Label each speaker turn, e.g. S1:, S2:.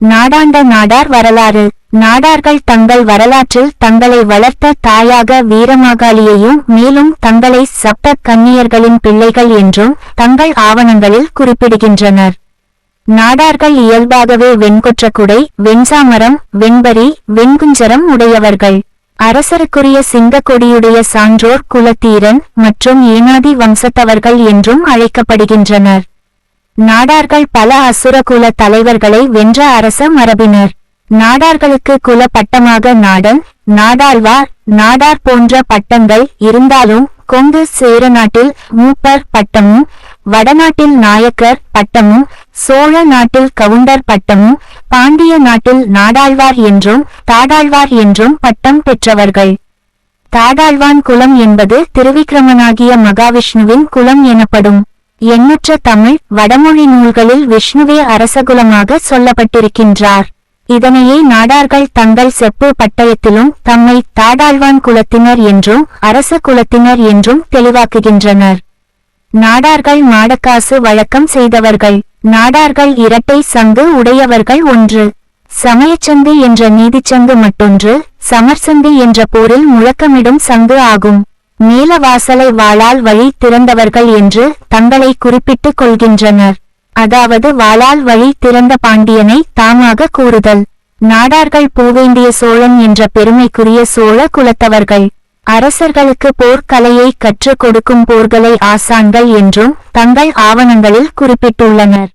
S1: நாடாண்ட நாடார் வரலாறு. நாடார்கள் தங்கள் வரலாற்றில் தங்களை வளர்த்த தாயாக வீரமாகாளியையும் மேலும் தங்களை சப்த கன்னியர்களின் பிள்ளைகள் என்றும் தங்கள் ஆவணங்களில் குறிப்பிடுகின்றனர். நாடார்கள் இயல்பாகவே வெண்கொற்ற குடை வெண்சாமரம் வெண்பரி வெண்குஞ்சரம் உடையவர்கள். அரசருக்குரிய சிங்கக்கொடியுடைய சான்றோர் குலத்தீரன் மற்றும் ஏனாதி வம்சத்தவர்கள் என்றும் அழைக்கப்படுகின்றனர். நாடார்கள் பல அசுர குல தலைவர்களை வென்ற அரச மரபினர். நாடார்களுக்கு குல பட்டமாக நாடன் நாடாழ்வார் நாடார் போன்ற பட்டங்கள் இருந்தாலும் கொங்கு சேர நாட்டில் மூப்பர் பட்டமும் வடநாட்டில் நாயக்கர் பட்டமும் சோழ நாட்டில் கவுண்டர் பட்டமும் பாண்டிய நாட்டில் நாடாழ்வார் என்றும் தாடாழ்வார் என்றும் பட்டம் பெற்றவர்கள். தாடாழ்வான் குலம் என்பது திருவிக்கிரமனாகிய மகாவிஷ்ணுவின் குலம் எனப்படும். எண்ணற்ற தமிழ் வடமொழி நூல்களில் விஷ்ணுவே அரசகுலமாக சொல்லப்பட்டிருக்கின்றார். இதனையே நாடார்கள் தங்கள் செப்பு பட்டயத்திலும் தம்மை தாடாழ்வான் குலத்தினர் என்றும் அரச குலத்தினர் என்றும் தெளிவாக்குகின்றனர். நாடார்கள் மாடக்காசு வழக்கம் செய்தவர்கள் நாடார்கள் இரட்டை சங்கு உடையவர்கள் ஒன்று. சமயச்சங்கு என்ற நீதிச்சங்கு மற்றொன்று சமர்சங்கு என்ற போரில் முழக்கமிடும் சங்கு ஆகும். நீலவாசலை வாளால் வழி திறந்தவர்கள் என்று தங்களை குறிப்பிட்டுக் கொள்கின்றனர். அதாவது வாளால் வழி திறந்த பாண்டியனை தாமாக கூறுதல். நாடார்கள் போவேண்டிய சோழன் என்ற பெருமைக்குரிய சோழ குலத்தவர்கள். அரசர்களுக்கு போர்க்கலையை கற்றுக் கொடுக்கும் போர்களை ஆசான்கள் என்றும் தங்கள் ஆவணங்களில் குறிப்பிட்டுள்ளனர்.